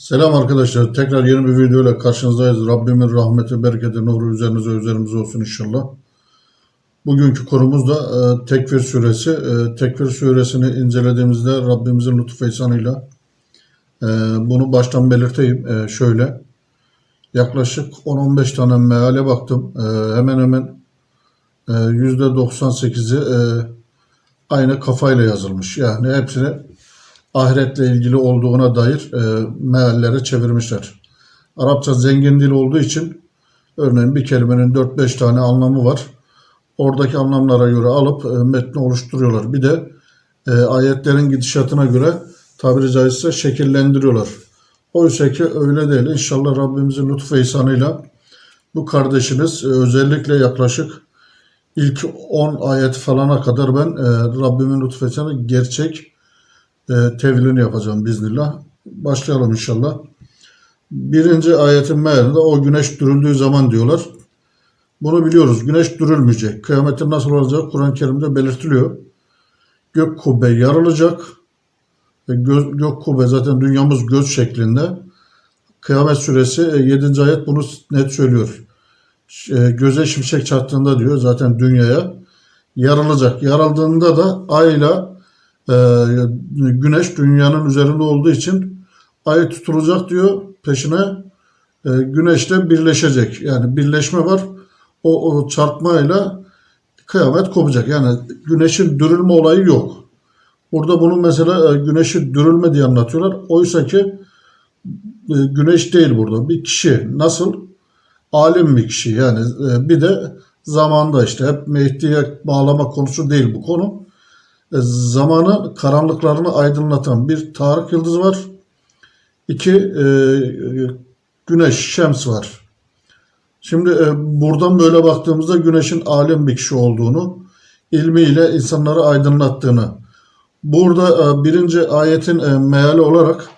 Selam arkadaşlar. Tekrar yeni bir videoyla karşınızdayız. Rabbimin rahmeti, bereketi, nuru üzerinize üzerimize olsun inşallah. Bugünkü konumuz da e, Tekvir suresi. E, Tekvir suresini incelediğimizde Rabbimizin lütfu ihsanıyla e, bunu baştan belirteyim. E, şöyle yaklaşık 10-15 tane meale baktım. E, hemen hemen e, %98'i e, aynı kafayla yazılmış. Yani hepsini ahiretle ilgili olduğuna dair e, meallere çevirmişler. Arapça zengin dil olduğu için örneğin bir kelimenin 4-5 tane anlamı var. Oradaki anlamlara göre alıp e, metni oluşturuyorlar. Bir de e, ayetlerin gidişatına göre tabiri caizse şekillendiriyorlar. Oysa ki öyle değil. İnşallah Rabbimizin lütfu ihsanıyla bu kardeşiniz e, özellikle yaklaşık ilk 10 ayet falana kadar ben e, Rabbimin ihsanıyla gerçek e, tevilini yapacağım biiznillah. Başlayalım inşallah. Birinci ayetin mealinde o güneş dürüldüğü zaman diyorlar. Bunu biliyoruz. Güneş dürülmeyecek. Kıyametin nasıl olacağı Kur'an-ı Kerim'de belirtiliyor. Gök kubbe yarılacak. Ve gö- gök kubbe zaten dünyamız göz şeklinde. Kıyamet suresi 7. ayet bunu net söylüyor. E, Göze şimşek çaktığında diyor zaten dünyaya yarılacak. Yarıldığında da ayla e, güneş dünyanın üzerinde olduğu için ay tutulacak diyor. Peşine e, güneşle birleşecek. Yani birleşme var. O, o çarpmayla kıyamet kopacak. Yani güneşin dürülme olayı yok. Burada bunu mesela e, güneşi dürülme diye anlatıyorlar. Oysa ki e, güneş değil burada. Bir kişi nasıl? Alim bir kişi. Yani e, bir de zamanda işte hep Mehdi'ye bağlama konusu değil bu konu. E, zamanı karanlıklarını aydınlatan bir Tarık yıldızı var. İki e, güneş, şems var. Şimdi e, buradan böyle baktığımızda güneşin alim bir kişi olduğunu, ilmiyle insanları aydınlattığını. Burada e, birinci ayetin e, meali olarak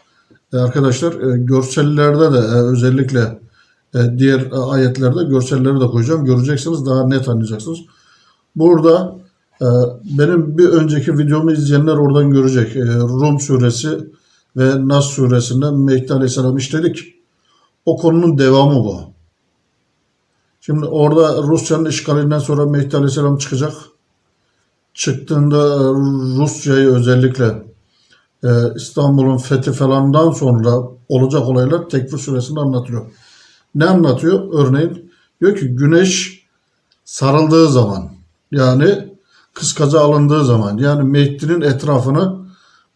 e, arkadaşlar e, görsellerde de e, özellikle e, diğer e, ayetlerde görselleri de koyacağım. Göreceksiniz daha net anlayacaksınız. Burada Benim bir önceki videomu izleyenler oradan görecek. Ee, Rum suresi ve Nas suresinde Mehdi Aleyhisselam işledik. O konunun devamı bu. Şimdi orada Rusya'nın işgalinden sonra Mehdi Aleyhisselam çıkacak. Çıktığında Rusya'yı özellikle e, İstanbul'un fethi falandan sonra olacak olaylar Tekfir suresinde anlatıyor. Ne anlatıyor? Örneğin diyor ki güneş sarıldığı zaman yani kıskaza alındığı zaman yani Mehdi'nin etrafını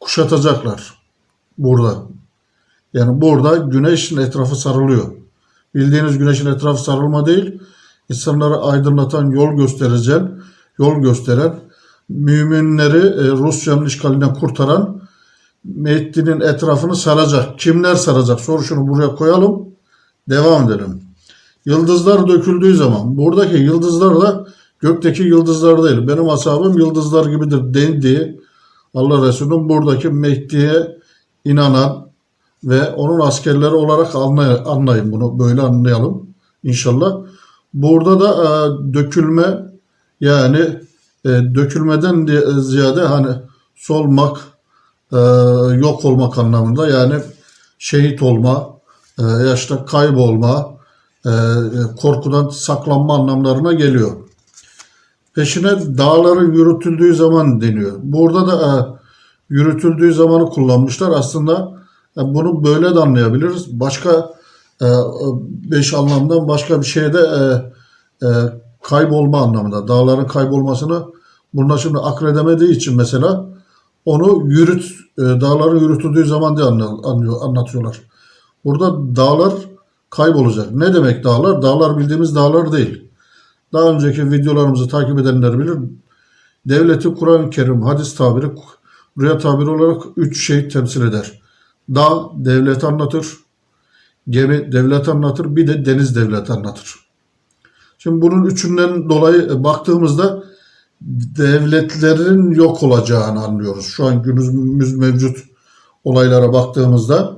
kuşatacaklar burada. Yani burada güneşin etrafı sarılıyor. Bildiğiniz güneşin etrafı sarılma değil, insanlara aydınlatan, yol göstereceğin, yol gösteren, müminleri e, Rusya'nın işgalinden kurtaran Mehdi'nin etrafını saracak. Kimler saracak? Soru şunu buraya koyalım. Devam edelim. Yıldızlar döküldüğü zaman buradaki yıldızlar da gökteki yıldızlar değil. Benim ashabım yıldızlar gibidir dendiği Allah Resulü'nün buradaki Mehdi'ye inanan ve onun askerleri olarak anlay- anlayın bunu böyle anlayalım inşallah. Burada da e, dökülme yani e, dökülmeden ziyade hani solmak, e, yok olmak anlamında yani şehit olma, e, yaşta kaybolma, e, korkudan saklanma anlamlarına geliyor. Peşine dağların yürütüldüğü zaman deniyor. Burada da e, yürütüldüğü zamanı kullanmışlar. Aslında e, bunu böyle de anlayabiliriz. Başka e, beş anlamdan başka bir şeyde kaybolma anlamında. Dağların kaybolmasını bunlar şimdi akredemediği için mesela onu yürüt, dağların yürütüldüğü zaman diye anlatıyorlar. Burada dağlar kaybolacak. Ne demek dağlar? Dağlar bildiğimiz dağlar değil. Daha önceki videolarımızı takip edenler bilir. Devleti Kur'an-ı Kerim hadis tabiri, rüya tabiri olarak üç şey temsil eder. Dağ devlet anlatır, gemi devlet anlatır, bir de deniz devlet anlatır. Şimdi bunun üçünden dolayı baktığımızda devletlerin yok olacağını anlıyoruz. Şu an günümüz mevcut olaylara baktığımızda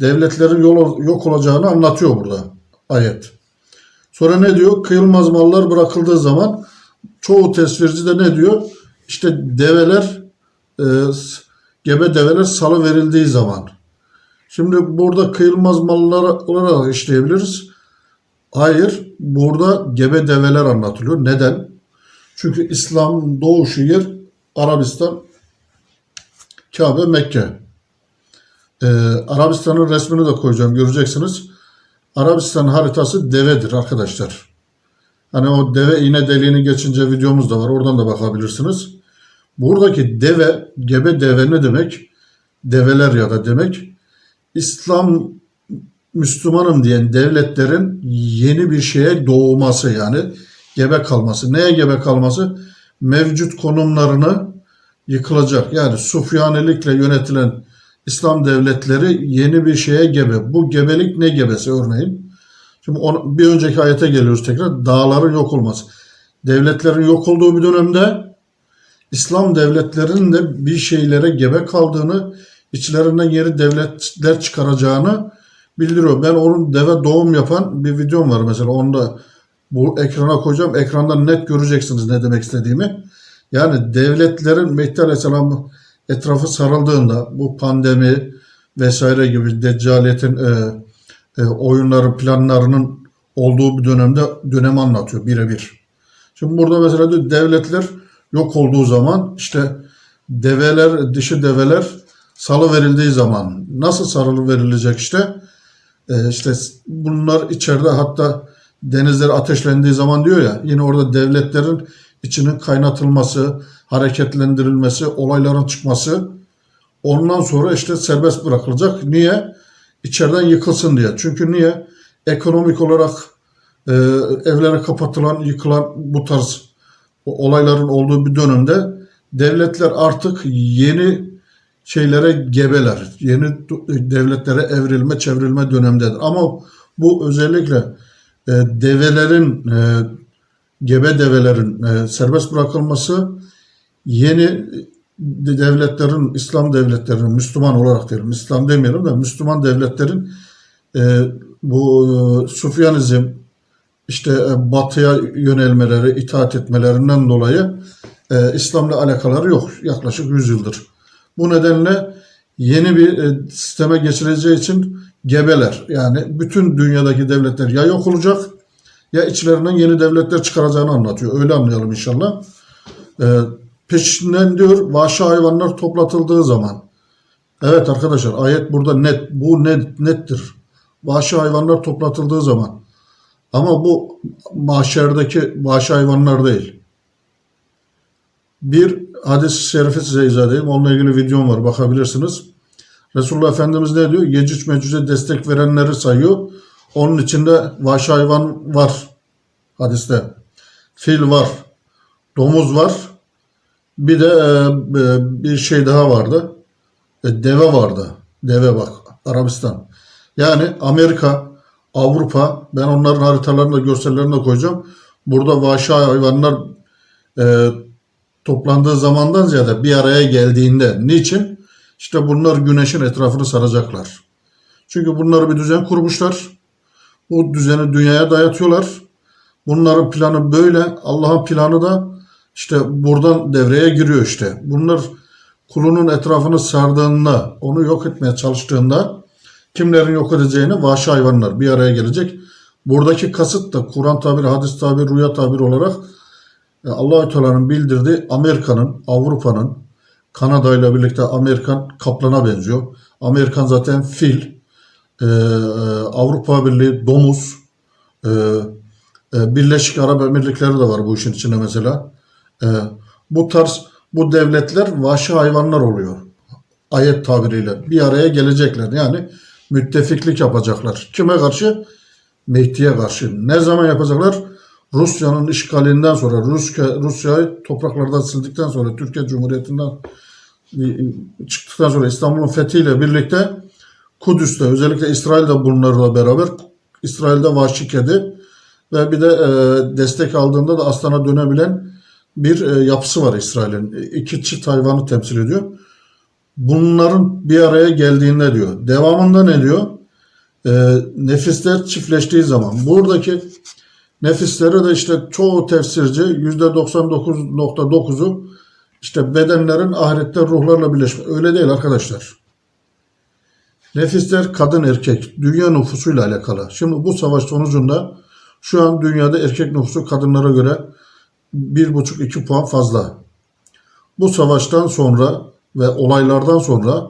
devletlerin yok olacağını anlatıyor burada ayet. Sonra ne diyor? Kıyılmaz mallar bırakıldığı zaman çoğu tesvirci de ne diyor? İşte develer e, gebe develer salı verildiği zaman. Şimdi burada kıyılmaz mallar olarak işleyebiliriz. Hayır, burada gebe develer anlatılıyor. Neden? Çünkü İslam doğuşu yer Arabistan, Kabe, Mekke. Ee, Arabistan'ın resmini de koyacağım göreceksiniz. Arabistan haritası devedir arkadaşlar. Hani o deve iğne deliğini geçince videomuz da var. Oradan da bakabilirsiniz. Buradaki deve, gebe deve ne demek? Develer ya da demek. İslam Müslümanım diyen devletlerin yeni bir şeye doğması yani gebe kalması. Neye gebe kalması? Mevcut konumlarını yıkılacak. Yani Sufyanilikle yönetilen İslam devletleri yeni bir şeye gebe. Bu gebelik ne gebesi örneğin? Şimdi onu, bir önceki ayete geliyoruz tekrar. Dağların yok olması. Devletlerin yok olduğu bir dönemde İslam devletlerinin de bir şeylere gebe kaldığını, içlerinden yeni devletler çıkaracağını bildiriyor. Ben onun deve doğum yapan bir videom var mesela. Onu da bu ekrana koyacağım. Ekranda net göreceksiniz ne demek istediğimi. Yani devletlerin Mehdi Aleyhisselam etrafı sarıldığında bu pandemi vesaire gibi deccaliyetin e, e, oyunları planlarının olduğu bir dönemde dönemi anlatıyor birebir. Şimdi burada mesela diyor, devletler yok olduğu zaman işte develer, dişi develer salı verildiği zaman nasıl sarılı verilecek işte? Ee, işte bunlar içeride hatta denizler ateşlendiği zaman diyor ya yine orada devletlerin içinin kaynatılması, hareketlendirilmesi, olayların çıkması ondan sonra işte serbest bırakılacak. Niye? İçeriden yıkılsın diye. Çünkü niye? Ekonomik olarak e, evlere kapatılan, yıkılan bu tarz olayların olduğu bir dönemde devletler artık yeni şeylere gebeler. Yeni devletlere evrilme, çevrilme dönemdedir. Ama bu özellikle e, develerin, e, gebe develerin e, serbest bırakılması yeni devletlerin, İslam devletlerinin, Müslüman olarak diyelim, İslam demeyelim de Müslüman devletlerin e, bu e, Sufyanizm, işte e, batıya yönelmeleri, itaat etmelerinden dolayı e, İslam'la alakaları yok. Yaklaşık 100 yıldır. Bu nedenle yeni bir e, sisteme geçileceği için gebeler. Yani bütün dünyadaki devletler ya yok olacak ya içlerinden yeni devletler çıkaracağını anlatıyor. Öyle anlayalım inşallah. E, peşinden diyor vahşi hayvanlar toplatıldığı zaman. Evet arkadaşlar ayet burada net. Bu net, nettir. Vahşi hayvanlar toplatıldığı zaman. Ama bu mahşerdeki vahşi hayvanlar değil. Bir hadis-i şerifi size izah edeyim. Onunla ilgili videom var bakabilirsiniz. Resulullah Efendimiz ne diyor? Yecüc Mecüc'e destek verenleri sayıyor. Onun içinde vahşi hayvan var hadiste. Fil var. Domuz var. Bir de e, e, bir şey daha vardı. E, deve vardı. Deve bak. Arabistan. Yani Amerika, Avrupa ben onların haritalarını da görsellerini de koyacağım. Burada vahşi hayvanlar e, toplandığı zamandan ziyade bir araya geldiğinde. Niçin? İşte bunlar güneşin etrafını saracaklar. Çünkü bunları bir düzen kurmuşlar. Bu düzeni dünyaya dayatıyorlar. Bunların planı böyle. Allah'ın planı da işte buradan devreye giriyor işte. Bunlar kulunun etrafını sardığında, onu yok etmeye çalıştığında kimlerin yok edeceğini vahşi hayvanlar bir araya gelecek. Buradaki kasıt da Kur'an tabiri, hadis tabiri, rüya tabiri olarak e, Allahü Teala'nın bildirdiği Amerika'nın, Avrupa'nın, Kanada ile birlikte Amerikan kaplana benziyor. Amerikan zaten fil, e, e, Avrupa Birliği domuz, e, e, Birleşik Arap Emirlikleri de var bu işin içinde mesela. E, bu tarz bu devletler vahşi hayvanlar oluyor. Ayet tabiriyle bir araya gelecekler. Yani müttefiklik yapacaklar. Kime karşı? Mehdi'ye karşı. Ne zaman yapacaklar? Rusya'nın işgalinden sonra, Rusya Rusya'yı topraklardan sildikten sonra, Türkiye Cumhuriyeti'nden e, çıktıktan sonra İstanbul'un fethiyle birlikte Kudüs'te özellikle İsrail'de bunlarla beraber İsrail'de vahşi kedi ve bir de e, destek aldığında da aslana dönebilen bir e, yapısı var İsrail'in. İki çift hayvanı temsil ediyor. Bunların bir araya geldiğinde diyor. Devamında ne diyor? E, nefisler çiftleştiği zaman. Buradaki nefisleri de işte çoğu tefsirci %99.9'u işte bedenlerin ahirette ruhlarla birleşme. Öyle değil arkadaşlar. Nefisler kadın erkek dünya nüfusuyla alakalı. Şimdi bu savaş sonucunda şu an dünyada erkek nüfusu kadınlara göre 1,5-2 puan fazla. Bu savaştan sonra ve olaylardan sonra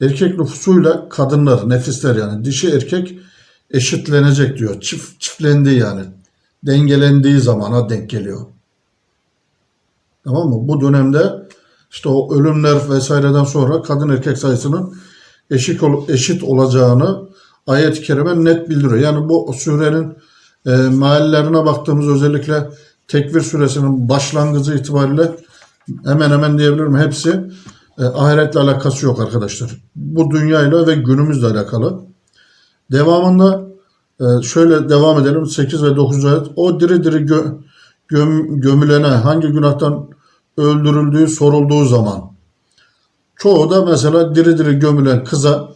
erkek nüfusuyla kadınlar, nefisler yani dişi erkek eşitlenecek diyor. Çift, çiftlendiği yani. Dengelendiği zamana denk geliyor. Tamam mı? Bu dönemde işte o ölümler vesaireden sonra kadın erkek sayısının eşit, ol- eşit olacağını ayet-i kerime net bildiriyor. Yani bu surenin e, meallerine baktığımız özellikle Tekvir suresinin başlangıcı itibariyle hemen hemen diyebilirim hepsi e, ahiretle alakası yok arkadaşlar. Bu dünyayla ve günümüzle alakalı. Devamında e, şöyle devam edelim 8 ve 9. ayet. O diri diri gö- göm- gömülene hangi günahtan öldürüldüğü sorulduğu zaman çoğu da mesela diri diri gömülen kıza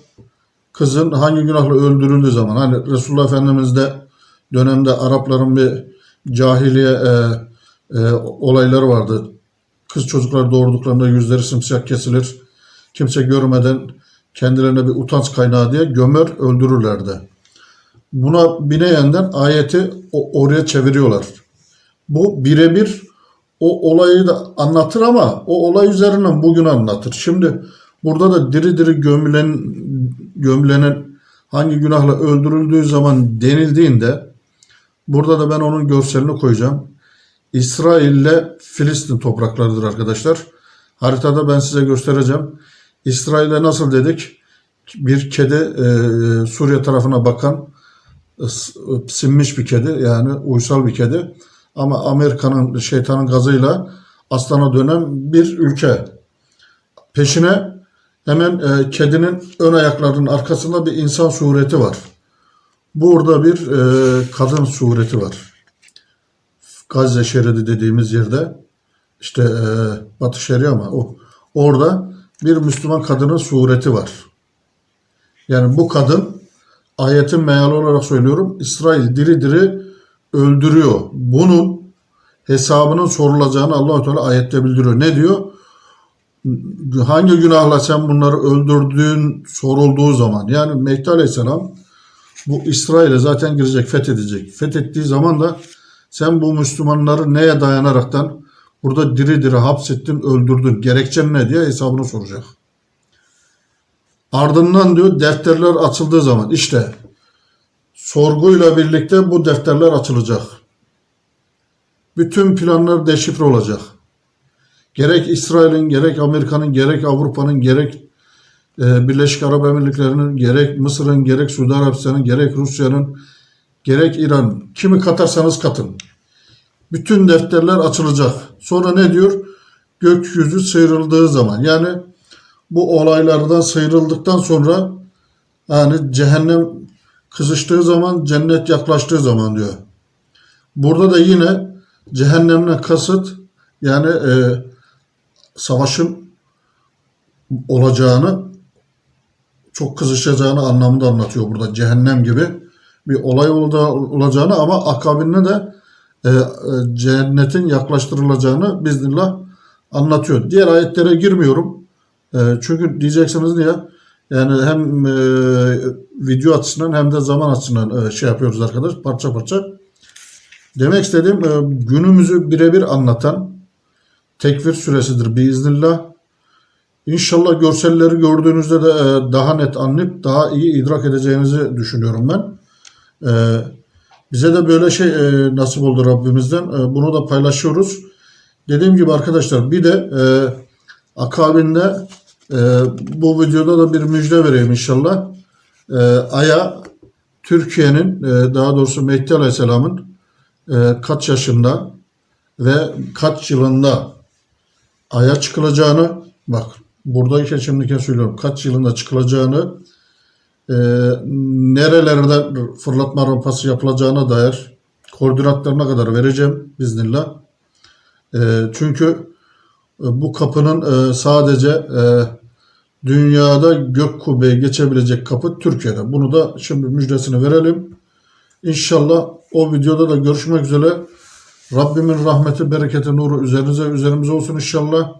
kızın hangi günahla öldürüldüğü zaman hani Resulullah Efendimiz de dönemde Arapların bir cahiliye e, e, olayları vardı. Kız çocuklar doğurduklarında yüzleri simsiyah kesilir. Kimse görmeden kendilerine bir utanç kaynağı diye gömer öldürürlerdi. Buna bineyenden ayeti oraya çeviriyorlar. Bu birebir o olayı da anlatır ama o olay üzerinden bugün anlatır. Şimdi burada da diri diri gömülen gömülenen hangi günahla öldürüldüğü zaman denildiğinde burada da ben onun görselini koyacağım. İsrail ile Filistin topraklarıdır arkadaşlar. Haritada ben size göstereceğim. İsrail'e nasıl dedik? Bir kedi e, Suriye tarafına bakan e, s- sinmiş bir kedi yani uysal bir kedi. Ama Amerika'nın şeytanın gazıyla aslana dönen bir ülke. Peşine hemen e, kedinin ön ayaklarının arkasında bir insan sureti var. Burada bir e, kadın sureti var. Gazze şeridi dediğimiz yerde işte e, Batı Şeria ama o orada bir Müslüman kadının sureti var. Yani bu kadın ayetin meali olarak söylüyorum İsrail diri diri öldürüyor. Bunun hesabının sorulacağını allah Teala ayette bildiriyor. Ne diyor? Hangi günahla sen bunları öldürdüğün sorulduğu zaman yani Mehdi Aleyhisselam bu İsrail'e zaten girecek, fethedecek. Fethettiği zaman da sen bu Müslümanları neye dayanaraktan burada diri diri hapsettin, öldürdün. Gerekçen ne diye hesabını soracak. Ardından diyor defterler açıldığı zaman işte sorguyla birlikte bu defterler açılacak. Bütün planlar deşifre olacak. Gerek İsrail'in, gerek Amerika'nın, gerek Avrupa'nın, gerek Birleşik Arap Emirlikleri'nin, gerek Mısır'ın, gerek Suudi Arabistan'ın, gerek Rusya'nın, gerek İran, kimi katarsanız katın. Bütün defterler açılacak. Sonra ne diyor? Gökyüzü sıyrıldığı zaman. Yani bu olaylardan sıyrıldıktan sonra yani cehennem kızıştığı zaman cennet yaklaştığı zaman diyor. Burada da yine cehennemle kasıt yani e, savaşın olacağını çok kızışacağını anlamında anlatıyor burada cehennem gibi bir olay olacağını ama akabinde de e, e, cennetin yaklaştırılacağını biznillah anlatıyor. Diğer ayetlere girmiyorum. E, çünkü diyeceksiniz niye? Yani hem e, video açısından hem de zaman açısından e, şey yapıyoruz arkadaş parça parça. Demek istediğim e, günümüzü birebir anlatan tekvir süresidir biiznillah. İnşallah görselleri gördüğünüzde de e, daha net anlayıp daha iyi idrak edeceğinizi düşünüyorum ben. E, bize de böyle şey e, nasip oldu Rabbimizden. Bunu da paylaşıyoruz. Dediğim gibi arkadaşlar bir de akabinde bu videoda da bir müjde vereyim inşallah. Ay'a Türkiye'nin daha doğrusu Mehdi Aleyhisselam'ın kaç yaşında ve kaç yılında Ay'a çıkılacağını bak buradayken şimdiyken söylüyorum kaç yılında çıkılacağını e, nerelerde fırlatma rampası yapılacağına dair koordinatlarına kadar vereceğim biznillah. E, çünkü e, bu kapının e, sadece e, dünyada gök kubbeye geçebilecek kapı Türkiye'de. Bunu da şimdi müjdesini verelim. İnşallah o videoda da görüşmek üzere. Rabbimin rahmeti, bereketi, nuru üzerinize, üzerimize olsun inşallah.